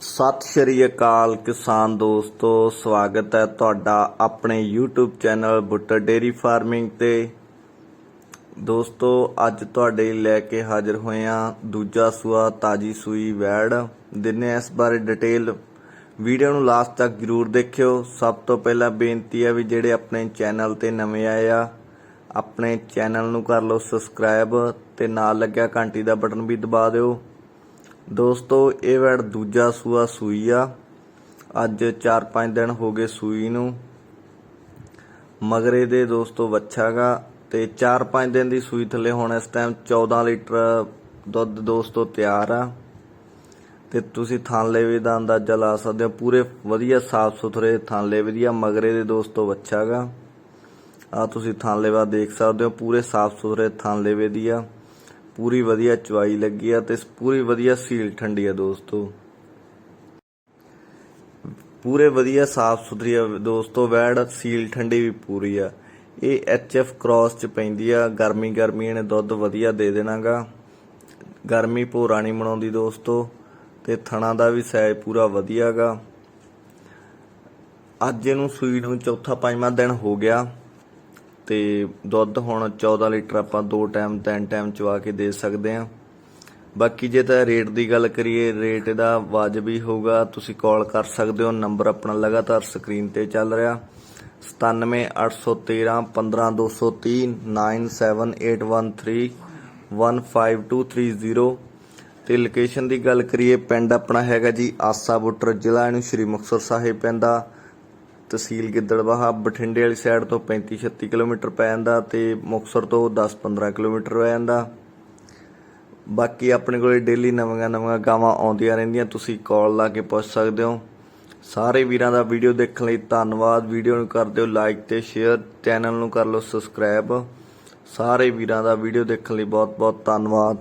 ਸਤਿ ਸ਼੍ਰੀ ਅਕਾਲ ਕਿਸਾਨ ਦੋਸਤੋ, ਸਵਾਗਤ ਹੈ ਤੁਹਾਡਾ ਆਪਣੇ YouTube channel Buttar dairy farming ਤੇ। ਦੋਸਤੋ, ਅੱਜ ਤੁਹਾਡੇ ਲੈ ਕੇ ਹਾਜ਼ਰ ਹੋਏ ਹਾਂ ਦੂਜਾ ਸੂਆ ਤਾਜੀ ਸੂਈ ਵੈੜ। ਦਿਨੇ ਇਸ ਬਾਰੇ ਡਿਟੇਲ ਵੀਡੀਓ ਨੂੰ ਲਾਸਟ ਤੱਕ ਜਰੂਰ ਦੇਖਿਓ। ਸਭ ਤੋਂ ਪਹਿਲਾਂ ਬੇਨਤੀ ਹੈ ਵੀ ਜਿਹੜੇ ਆਪਣੇ ਚੈਨਲ ਤੇ ਨਵੇਂ ਆਏ ਆ, ਆਪਣੇ ਚੈਨਲ ਨੂੰ ਕਰ ਲਓ ਸਬਸਕ੍ਰਾਈਬ ਤੇ ਨਾਲ ਲੱਗਿਆ ਘੰਟੀ ਦਾ ਬਟਨ ਵੀ ਦਬਾ ਦਿਓ। ਦੋਸਤੋ, ਇਹ ਵੈੜ ਦੂਜਾ ਸੂਆ ਸੂਈ ਆ। ਅੱਜ 4-5 ਦਿਨ ਹੋ ਗਏ ਸੂਈ ਨੂੰ। ਮਗਰੇ ਦੇ ਦੋਸਤੋ ਵੱਛਾਗਾ ਤੇ 4-5 ਦਿਨ ਦੀ ਸੂਈ ਥੱਲੇ ਹੁਣ ਇਸ ਟਾਈਮ 14 ਲੀਟਰ ਦੁੱਧ ਦੋਸਤੋ ਤਿਆਰ ਆ। ਤੇ ਤੁਸੀਂ ਥਾਂਲੇਵੇ ਦਾ ਅੰਦਾਜ਼ਾ ਲਾ ਸਕਦੇ ਹੋ। ਪੂਰੇ ਵਧੀਆ ਸਾਫ਼ ਸੁਥਰੇ ਥਾਂਲੇਵੇ ਦੀ ਆ, ਮਗਰੇ ਦੇ ਦੋਸਤੋ ਵੱਛਾਗਾ। ਆ ਤੁਸੀਂ ਥਾਂਲੇਵਾ ਦੇਖ ਸਕਦੇ ਹੋ। ਪੂਰੇ ਸਾਫ਼ ਸੁਥਰੇ ਥਾਂਲੇਵੇ ਦੀ ਆ। ਪੂਰੀ ਵਧੀਆ ਚਵਾਈ ਲੱਗੀ ਆ ਤੇ ਪੂਰੀ ਵਧੀਆ ਸੀਲ ਠੰਡੀ ਆ ਦੋਸਤੋ। ਪੂਰੇ ਵਧੀਆ ਸਾਫ਼ ਸੁਥਰੀ ਆ ਦੋਸਤੋ, ਵੈੜ ਸੀਲ ਠੰਡੀ ਵੀ ਪੂਰੀ ਆ। ਇਹ ਐਫ ਕ੍ਰਾਸ ਚ ਪੈਂਦੀ ਆ, ਗਰਮੀ ਗਰਮੀ ਇਹਨੇ ਦੁੱਧ ਵਧੀਆ ਦੇ ਦੇਣਾਗਾ। ਗਰਮੀ ਭੋਰਾ ਨਹੀਂ ਬਣਾਉਂਦੀ ਦੋਸਤੋ, ਤੇ ਥਣਾ ਦਾ ਵੀ ਸਾਈਜ਼ ਪੂਰਾ ਵਧੀਆਗਾ। ਅੱਜ ਇਹਨੂੰ ਸੂਈ ਨੂੰ ਚੌਥਾ ਪੰਜਵਾਂ ਦਿਨ ਹੋ ਗਿਆ। ਤੇ ਦੁੱਧ ਹੁਣ 14 ਲੀਟਰ ਆਪਾਂ ਦੋ ਟਾਈਮ, ਤਿੰਨ ਟਾਈਮ ਚਵਾ ਕੇ ਦੇ ਸਕਦੇ ਹਾਂ। ਬਾਕੀ ਜੇ ਤਾਂ ਰੇਟ ਦੀ ਗੱਲ ਕਰੀਏ, ਰੇਟ ਇਹਦਾ ਵਾਜਬੀ ਹੋਊਗਾ। ਤੁਸੀਂ ਕਾਲ ਕਰ ਸਕਦੇ ਹੋ, ਨੰਬਰ ਆਪਣਾ ਲਗਾਤਾਰ ਸਕਰੀਨ ਤੇ ਚੱਲ ਰਿਹਾ। 97813 15230 97813 15230 ਤੇ ਲੋਕੇਸ਼ਨ ਦੀ ਗੱਲ ਕਰੀਏ, ਪਿੰਡ ਆਪਣਾ ਹੈਗਾ ਜੀ ਆਸਾ ਬੁੱਟਰ, ਜ਼ਿਲ੍ਹਾ ਇਹਨੂੰ ਸ਼੍ਰੀ ਮੁਕਤਸਰ ਸਾਹਿਬ ਪੈਂਦਾ। ਤਹਿਸੀਲ ਗਿੱਦੜਬਾਹਾ ਬਠਿੰਡੇ ਵਾਲੀ ਸਾਈਡ ਤੋਂ 35 36 ਕਿਲੋਮੀਟਰ ਪੈ ਜਾਂਦਾ ਤੇ ਮੁਕਤਸਰ ਤੋਂ 10 15 ਕਿਲੋਮੀਟਰ ਪੈ ਜਾਂਦਾ। ਬਾਕੀ ਆਪਣੇ ਕੋਲੇ ਡੇਲੀ ਨਵੀਆਂ ਨਵੀਆਂ ਗਾਵਾਂ ਆਉਂਦੀਆਂ ਰਹਿੰਦੀਆਂ, ਤੁਸੀਂ ਕਾਲ ਲਾ ਕੇ ਪੁੱਛ ਸਕਦੇ ਹੋ। ਸਾਰੇ ਵੀਰਾਂ ਦਾ ਵੀਡੀਓ ਦੇਖਣ ਲਈ ਧੰਨਵਾਦ। ਵੀਡੀਓ ਨੂੰ ਕਰ ਦਿਓ ਲਾਈਕ ਤੇ ਸ਼ੇਅਰ ਚੈਨਲ ਨੂੰ ਕਰ ਲਓ ਸਬਸਕ੍ਰਾਈਬ ਸਾਰੇ ਵੀਰਾਂ ਦਾ ਵੀਡੀਓ ਦੇਖਣ ਲਈ ਬਹੁਤ ਬਹੁਤ ਧੰਨਵਾਦ।